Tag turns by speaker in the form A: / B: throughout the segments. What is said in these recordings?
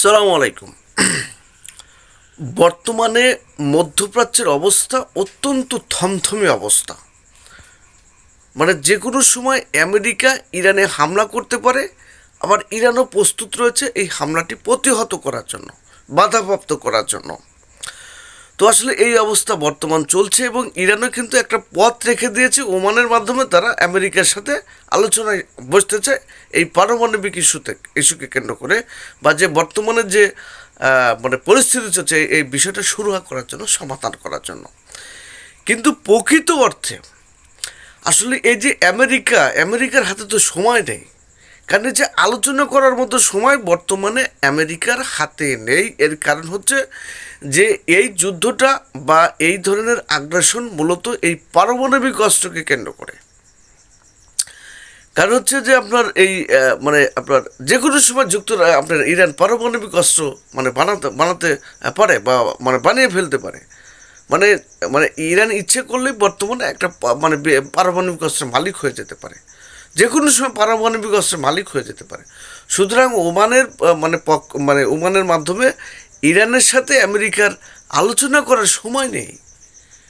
A: সালাম আলাইকুম। বর্তমানে মধ্যপ্রাচ্যের অবস্থা অত্যন্ত থমথমে অবস্থা। মানে যে কোনো সময় আমেরিকা ইরানে হামলা করতে পারে, আবার ইরানও প্রস্তুত রয়েছে এই হামলাটি প্রতিহত করার জন্য, বাধাপ্রাপ্ত করার জন্য। তো আসলে এই অবস্থা বর্তমান চলছে এবং ইরানও কিন্তু একটা পথ রেখে দিয়েছে। ওমানের মাধ্যমে তারা আমেরিকার সাথে আলোচনায় বসতে চায় এই পারমাণবিক ইস্যুতে, ইস্যুকে কেন্দ্র করে বা যে বর্তমানে যে মানে পরিস্থিতি চলছে, এই- বিষয়টা শুরু করার জন্য, সমাধান করার জন্য। কিন্তু প্রকৃত অর্থে আসলে এই যে আমেরিকা, আমেরিকার হাতে তো সময় নেই। কারণ যে আলোচনা করার মতো সময় বর্তমানে আমেরিকার হাতে নেই। এর কারণ হচ্ছে যে এই যুদ্ধটা বা এই ধরনের আগ্রাসন মূলত এই পারমাণবিক অস্ত্রকে কেন্দ্র করে। কারণ হচ্ছে যে আপনার এই মানে আপনার যে কোনো সময় যুক্ত, আপনার ইরান পারমাণবিক অস্ত্র মানে বানাতে বানাতে পারে বা মানে বানিয়ে ফেলতে পারে। মানে মানে ইরান ইচ্ছে করলেই বর্তমানে একটা মানে পারমাণবিক অস্ত্রের মালিক হয়ে যেতে পারে। যে কোনো সময় পারমাণবিক অস্ত্রের মালিক হয়ে যেতে পারে। সুতরাং ওমানের মানে পক মানে ওমানের মাধ্যমে ইরানের সাথে আমেরিকার আলোচনা করার সময় নেই।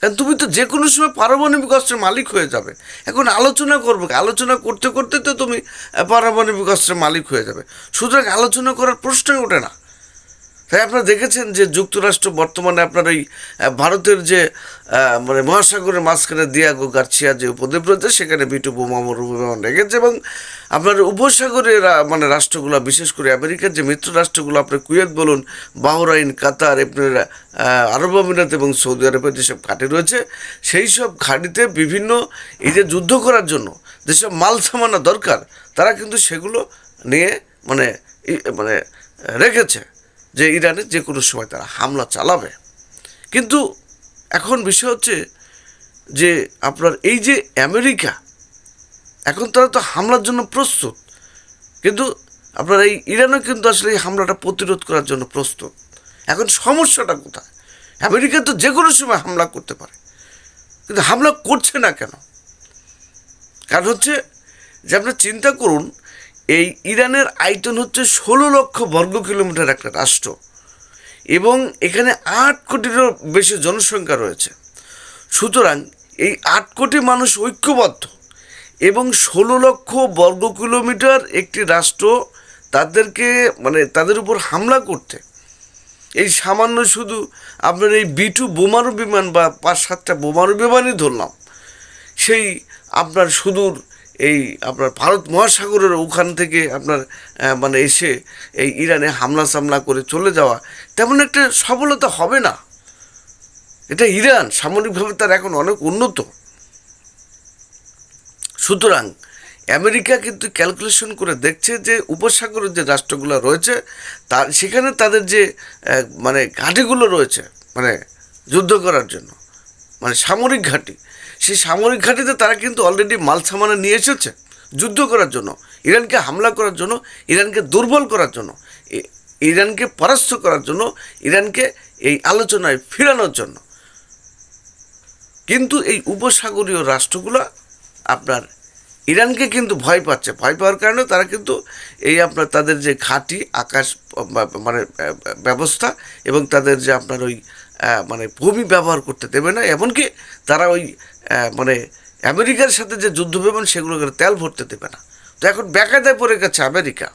A: কারণ তুমি তো যে কোনো সময় পারমাণবিক অস্ত্রের মালিক হয়ে যাবে। এখন আলোচনা করবে আলোচনা করতে করতে তো তুমি পারমাণবিক অস্ত্রের মালিক হয়ে যাবে। সুতরাং আলোচনা করার প্রশ্নই ওঠে না। তাই আপনারা দেখেছেন যে যুক্তরাষ্ট্র বর্তমানে আপনার ওই ভারতের যে মানে মহাসাগরের মাঝখানে দিয়াগো গার্ছিয়া যে উপদ্বীপ রয়েছে, সেখানে বিটু বোমা মরুবিমান রেখেছে এবং আপনার উপসাগরের মানে রাষ্ট্রগুলো, বিশেষ করে আমেরিকার যে মিত্র রাষ্ট্রগুলো আপনার কুয়েত বলুন, বাহরাইন, কাতার, আপনার আরব আমিরাত এবং সৌদি আরবের যেসব ঘাঁটি রয়েছে, সেই সব ঘাঁটিতে বিভিন্ন এই যে যুদ্ধ করার জন্য যেসব মাল সামানা দরকার, তারা কিন্তু সেগুলো নিয়ে মানে মানে রেখেছে। যে ইরানে যে কোনো সময় তারা হামলা চালাবে। কিন্তু এখন বিষয় হচ্ছে যে আপনার এই যে আমেরিকা, এখন তারা তো হামলার জন্য প্রস্তুত। কিন্তু আপনার এই ইরানও কিন্তু আসলে এই হামলাটা প্রতিরোধ করার জন্য প্রস্তুত। এখন সমস্যাটা কোথায়? আমেরিকা তো যে কোনো সময় হামলা করতে পারে। কিন্তু হামলা করছে না কেন? কারণ হচ্ছে যে আপনার চিন্তা করুন এই ইরানের আয়তন হচ্ছে ষোলো লক্ষ বর্গ কিলোমিটার একটা রাষ্ট্র। এবং এখানে আট কোটিরও বেশি জনসংখ্যা রয়েছে। সুতরাং এই আট কোটি মানুষ ঐক্যবদ্ধ এবং ষোলো লক্ষ বর্গ কিলোমিটার একটি রাষ্ট্র তাদেরকে মানে তাদের উপর হামলা করতে। এই সামান্য শুধু আপনার এই বিটু বোমারু বিমান বা পাঁচ সাতটা বোমারু বিমানই ধরলাম। সেই আপনার সুদূর এই আপনার ভারত মহাসাগরের ওখান থেকে আপনার মানে এসে এই ইরানে হামলা সামলা করে চলে যাওয়া তেমন একটা সফলতা হবে না। এটা ইরান সামরিকভাবে তার এখন অনেক উন্নত। সুতরাং আমেরিকা কিন্তু ক্যালকুলেশন করে দেখছে যে উপসাগরের যে রাষ্ট্রগুলো রয়েছে তার সেখানে তাদের যে মানে ঘাঁটিগুলো রয়েছে মানে যুদ্ধ করার জন্য মানে সামরিক ঘাঁটি সেই সামরিক ঘাঁটিতে তারা কিন্তু অলরেডি মাল সামানা নিয়ে এসেছে যুদ্ধ করার জন্য, ইরানকে হামলা করার জন্য, ইরানকে দুর্বল করার জন্য ইরানকে পরাস্ত করার জন্য, ইরানকে এই আলোচনায় ফিরানোর জন্য। কিন্তু এই উপসাগরীয় রাষ্ট্রগুলো আপনার ইরানকে কিন্তু ভয় পাচ্ছে। ভয় পাওয়ার কারণে তারা কিন্তু এই আপনার তাদের যে ঘাঁটি, আকাশ মানে ব্যবস্থা এবং তাদের যে আপনার ওই মানে ভূমি ব্যবহার করতে দেবে না, এমনকি তারা ওই মানে আমেরিকার সাথে যে যুদ্ধ বিমান সেগুলো করে তেল ভরতে দেবে না। তো এখন বেকায়দায় পড়ে গেছে আমেরিকা।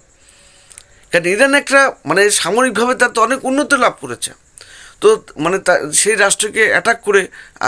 A: কারণ ইরান একটা মানে সামরিকভাবে তার তো অনেক উন্নতি লাভ করেছে। তো মানে তা সেই রাষ্ট্রকে অ্যাটাক করে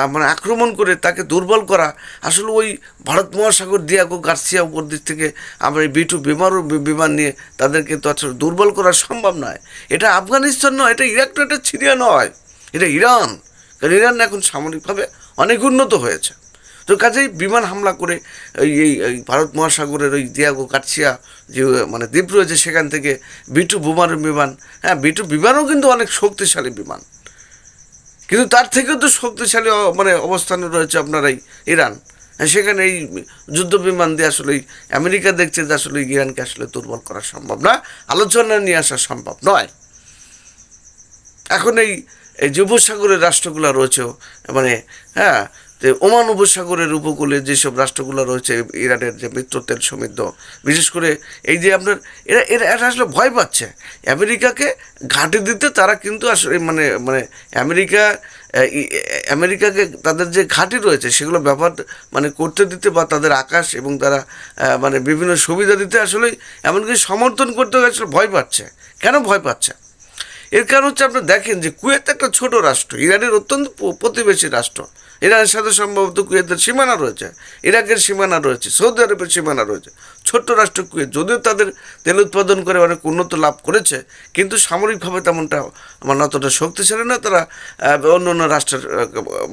A: মানে আক্রমণ করে তাকে দুর্বল করা, আসলে ওই ভারত মহাসাগর দিয়াগো গার্সিয়া উপর দিক থেকে আমরা এই বিটু বিমারও বি- বিমান নিয়ে তাদেরকে তো আসলে দুর্বল করা সম্ভব নয়। এটা আফগানিস্তান নয়, এটা ইরাক নয়, এটা সিরিয়া নয়, এটা ইরান। কারণ ইরান এখন সামরিকভাবে অনেক উন্নত হয়েছে। তো কাজেই বিমান হামলা করে এই এই ভারত মহাসাগরের ওই দিয়াগো কাটছিয়া যে মানে দ্বীপ রয়েছে সেখান থেকে বিটু বোমার বিমান হ্যাঁ বিটু বিমানও কিন্তু অনেক শক্তিশালী বিমান। কিন্তু তার থেকেও তো শক্তিশালী মানে অবস্থানে রয়েছে আপনার এই ইরান। হ্যাঁ, সেখানে এই যুদ্ধ বিমান দিয়ে আসলে আমেরিকা দেখছে যে আসলে ইরানকে আসলে দুর্বল করা সম্ভব না আলোচনা নিয়ে আসা সম্ভব নয়। এখন এই এই যে উপসাগরের রাষ্ট্রগুলো রয়েছে মানে হ্যাঁ তো ওমান উপসাগরের উপকূলে যেসব রাষ্ট্রগুলো রয়েছে, ইরানের যে মিত্র তেল সমৃদ্ধ, বিশেষ করে এই যে আপনার, এরা এরা এরা আসলে ভয় পাচ্ছে। আমেরিকাকে ঘাঁটি দিতে তারা কিন্তু আসলে মানে মানে আমেরিকা আমেরিকাকে তাদের যে ঘাঁটি রয়েছে সেগুলো ব্যবহার মানে করতে দিতে বা তাদের আকাশ এবং তারা মানে বিভিন্ন সুবিধা দিতে আসলে এমনকি সমর্থন করতে আসলে ভয় পাচ্ছে। কেন ভয় পাচ্ছে? এর কারণ হচ্ছে আপনি দেখেন যে কুয়েত একটা ছোট রাষ্ট্র, ইরানের অত্যন্ত প্রতিবেশী রাষ্ট্র। ইরানের সাথে সম্ভবত কুয়েতের সীমানা রয়েছে, ইরাকের সীমানা রয়েছে, সৌদি আরবের সীমানা রয়েছে। ছোট্ট রাষ্ট্র কুয়েত, যদিও তাদের তেল উৎপাদন করে অনেক উন্নত লাভ করেছে, কিন্তু সামরিকভাবে তেমনটা মানে অতটা শক্তিশালী না তারা অন্য অন্য রাষ্ট্রের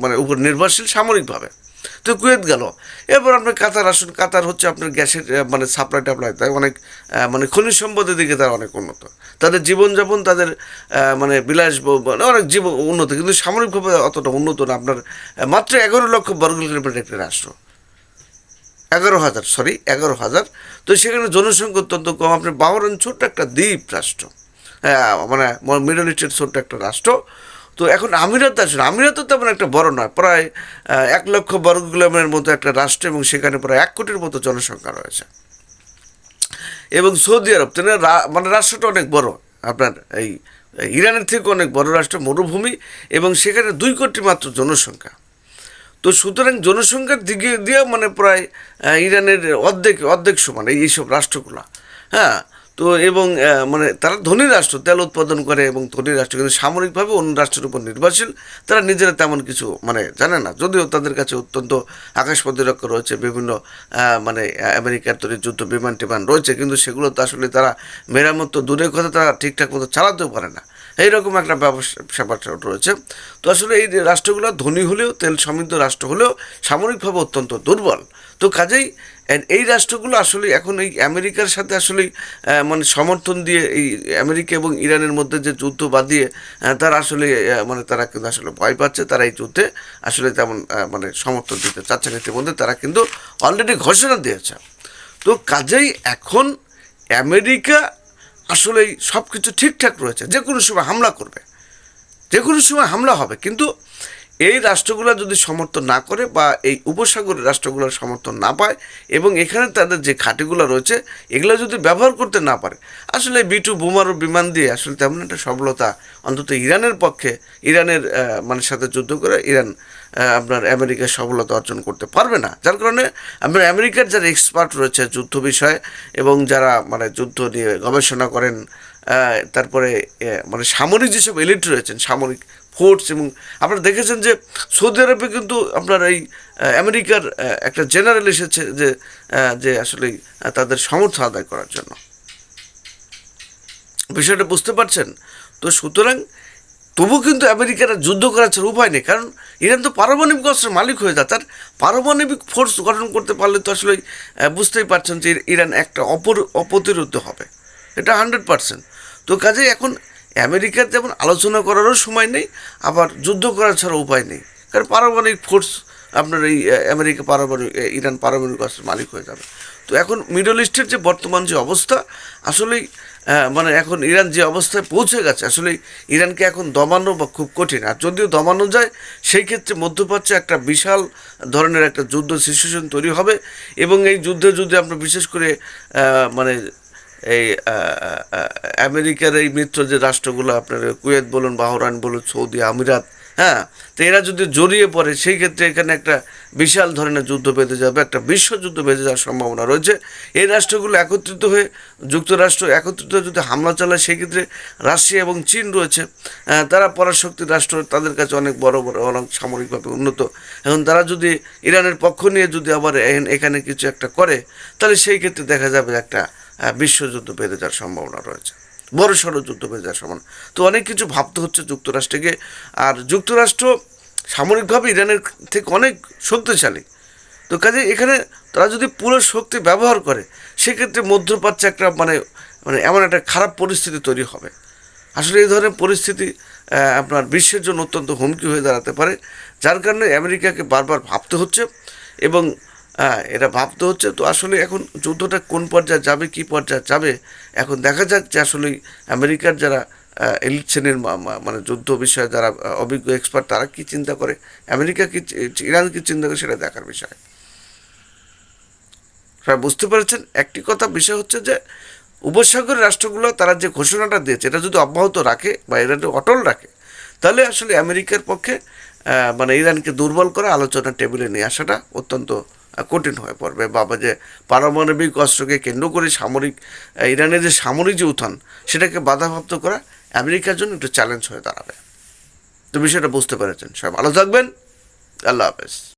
A: মানে উপর নির্ভরশীল সামরিকভাবে। তো কুয়েত গেল। এরপর আপনার কাতার আসুন, কাতার হচ্ছে আপনার গ্যাসের মানে সাপ্লাই টাপ্লাই তাই অনেক মানে খনিজ সম্পদের দিকে তারা অনেক উন্নত। তাদের জীবনযাপন, তাদের মানে বিলাস অনেক জীবন উন্নত, কিন্তু সামরিকভাবে অতটা উন্নত না। আপনার মাত্র এগারো লক্ষ বর্গ কিলোমিটার একটি রাষ্ট্র। এগারো হাজার সরি এগারো হাজার। তো সেখানে জনসংখ্যা অত্যন্ত কম। আপনি বাহরান ছোট্ট একটা দ্বীপ রাষ্ট্র। হ্যাঁ মানে মিডল ইস্টের ছোট্ট একটা রাষ্ট্র। তো এখন আমিরাত আসলে আমিরাতও তেমন একটা বড় নয়, প্রায় এক লক্ষ বর্গ কিলোমিটারের মতো একটা রাষ্ট্র এবং সেখানে প্রায় এক কোটির মতো জনসংখ্যা রয়েছে। এবং সৌদি আরব তেমনি রা- মানে রাষ্ট্রটা অনেক বড়, আপনার এই ইরানের থেকে অনেক বড় রাষ্ট্র, মরুভূমি, এবং সেখানে দুই কোটি মাত্র জনসংখ্যা। তো সুতরাং জনসংখ্যার দিকে দিয়ে মানে প্রায় ইরানের অর্ধেক অর্ধেক সমান এই, এইসব রাষ্ট্রগুলো। হ্যাঁ তো এবং মানে তারা ধনী রাষ্ট্র, তেল উৎপাদন করে এবং ধনী রাষ্ট্র, কিন্তু সামরিকভাবে অন্য রাষ্ট্রের উপর নির্ভরশীল, তারা নিজেরা তেমন কিছু মানে জানে না। যদিও তাদের কাছে অত্যন্ত আকাশ প্রতিরক্ষা রয়েছে, বিভিন্ন মানে আমেরিকার তৈরি যুদ্ধ বিমান টিমান রয়েছে, কিন্তু সেগুলো তো আসলে তারা মেরামত তো দূরের কথা, তারা ঠিকঠাক মতো চালাতেও পারে না। এইরকম একটা ব্যবসা রয়েছে। তো আসলে এই রাষ্ট্রগুলো, ধনী হলেও, তেল সমৃদ্ধ রাষ্ট্র হলেও সামরিকভাবে অত্যন্ত দুর্বল। তো কাজেই এই রাষ্ট্রগুলো আসলে এখন এই আমেরিকার সাথে আসলে মানে সমর্থন দিয়ে এই আমেরিকা এবং ইরানের মধ্যে যে যুদ্ধ বাঁধিয়ে তারা আসলে মানে তারা কিন্তু আসলে ভয় পাচ্ছে। তারা এই যুদ্ধে আসলে তেমন মানে সমর্থন দিতে চাচ্ছে না। ইতিমধ্যে তারা কিন্তু অলরেডি ঘোষণা দিয়েছে। তো কাজেই এখন আমেরিকা আসলেই সব কিছু ঠিকঠাক রয়েছে। যে কোনো সময় হামলা করবে। যে কোনো সময় হামলা হবে। কিন্তু এই রাষ্ট্রগুলো যদি সমর্থন না করে বা এই উপসাগরের রাষ্ট্রগুলোর সমর্থন না পায় এবং এখানে তাদের যে ঘাটিগুলো রয়েছে, এগুলো যদি ব্যবহার করতে না পারে, আসলে বিটু বোমারু বিমান দিয়ে আসলে তেমন একটা সফলতা অন্তত ইরানের পক্ষে, ইরানের মানে সাথে যুদ্ধ করে ইরান আপনার আমেরিকার সফলতা অর্জন করতে পারবে না। যার কারণে আপনার আমেরিকার যারা এক্সপার্ট রয়েছে যুদ্ধ বিষয়ে এবং যারা মানে যুদ্ধ নিয়ে গবেষণা করেন তারপরে মানে সামরিক যেসব এলিট রয়েছেন, সামরিক ফোর্স এবং আপনারা দেখেছেন যে সৌদি আরবে কিন্তু আপনার এই আমেরিকার একটা জেনারেল এসেছে যে যে আসলে তাদের সমর্থন আদায় করার জন্য। বিষয়টা বুঝতে পারছেন? তো সুতরাং তবু কিন্তু আমেরিকারা যুদ্ধ করার ছাড়া উপায় নেই, কারণ ইরান তো পারমাণবিক অস্ত্রের মালিক হয়ে যায়, তার পারমাণবিক ফোর্স গঠন করতে পারলে তো আসলে বুঝতেই পারছেন যে ইরান একটা অপর, অপ্রতিরোধ হবে। এটা হান্ড্রেড পার্সেন্ট তো কাজেই এখন আমেরিকার যেমন আলোচনা করারও সময় নেই, আবার যুদ্ধ করার ছাড়া উপায় নেই। কারণ পারমাণবিক ফোর্স আপনার এই আমেরিকা পারমাণবিক ইরান পারমাণবিক অস্ত্রের মালিক হয়ে যাবে। তো এখন মিডল ইস্টের যে বর্তমান যে অবস্থা, আসলেই মানে এখন ইরান যে অবস্থায় পৌঁছে গেছে আসলে ইরানকে এখন দমানো বা খুব কঠিন। আর যদিও দমানো যায়, সেই ক্ষেত্রে মধ্যপ্রাচ্যে একটা বিশাল ধরনের একটা যুদ্ধ সিচুয়েশন তৈরি হবে এবং এই যুদ্ধে যদি আমরা বিশেষ করে মানে এই আমেরিকার এই মিত্র যে রাষ্ট্রগুলো আপনার কুয়েত বলুন বাহরান বলুন, সৌদি, আমিরাত হ্যাঁ? তো এরা যদি জড়িয়ে পড়ে, সেই ক্ষেত্রে এখানে একটা বিশাল ধরনের যুদ্ধ বেঁধে যাবে, একটা বিশ্বযুদ্ধ বেঁধে যাওয়ার সম্ভাবনা রয়েছে। এই রাষ্ট্রগুলো একত্রিত হয়ে, যুক্তরাষ্ট্র একত্রিত হয়ে যদি হামলা চালায় সেক্ষেত্রে রাশিয়া এবং চীন রয়েছে। তারা পরাশক্তি রাষ্ট্র, তাদের কাছে অনেক বড় বড়, অনেক সামরিকভাবে উন্নত। এখন তারা যদি ইরানের পক্ষ নিয়ে যদি আবার এখানে কিছু একটা করে, তাহলে সেই ক্ষেত্রে দেখা যাবে একটা বিশ্বযুদ্ধ বেঁধে যাওয়ার সম্ভাবনা রয়েছে। বড় সড়ো যুদ্ধ বেঁধে যাওয়ার সম্ভাবনা। তো অনেক কিছু ভাবতে হচ্ছে যুক্তরাষ্ট্রকে। আর যুক্তরাষ্ট্র সামরিকভাবে ইরানের থেকে অনেক শক্তিশালী। তো কাজে এখানে তারা যদি পুরো শক্তি ব্যবহার করে, সেক্ষেত্রে মধ্যপ্রাচ্যে একটা মানে মানে এমন একটা খারাপ পরিস্থিতি তৈরি হবে। আসলে এই ধরনের পরিস্থিতি আপনার বিশ্বের জন্য অত্যন্ত হুমকি হয়ে দাঁড়াতে পারে। যার কারণে আমেরিকাকে বারবার ভাবতে হচ্ছে এবং আহ, এটা ভাবতে হচ্ছে। তো আসলে এখন যুদ্ধটা কোন পর্যায়ে যাবে কী পর্যায়ে যাবে এখন দেখা যাক যে আসলে আমেরিকার যারা এলিট শ্রেণির মানে যুদ্ধ বিষয়ে যারা অভিজ্ঞ এক্সপার্ট তারা কি চিন্তা করে? আমেরিকা কি ইরান কি চিন্তা করে সেটা দেখার বিষয়। সবাই বুঝতে পেরেছেন? একটি কথা বিষয় হচ্ছে যে উপসাগরের রাষ্ট্রগুলো তারা যে ঘোষণাটা দিয়েছে এটা যদি অব্যাহত রাখে বা এরা যদি অটল রাখে তাহলে আসলে আমেরিকার পক্ষে মানে ইরানকে দুর্বল করে আলোচনার টেবিলে নিয়ে আসাটা অত্যন্ত কঠিন হয়ে পড়বে বাবা যে পারমাণবিক অস্ত্রকে কেন্দ্র করে সামরিক ইরানের যে সামরিক যে উত্থান, সেটাকে বাধাপ্রাপ্ত করা আমেরিকার জন্য একটু চ্যালেঞ্জ হয়ে দাঁড়াবে। তো বিষয়টা বুঝতে পেরেছেন। সবাই ভালো থাকবেন। আল্লাহ হাফেজ।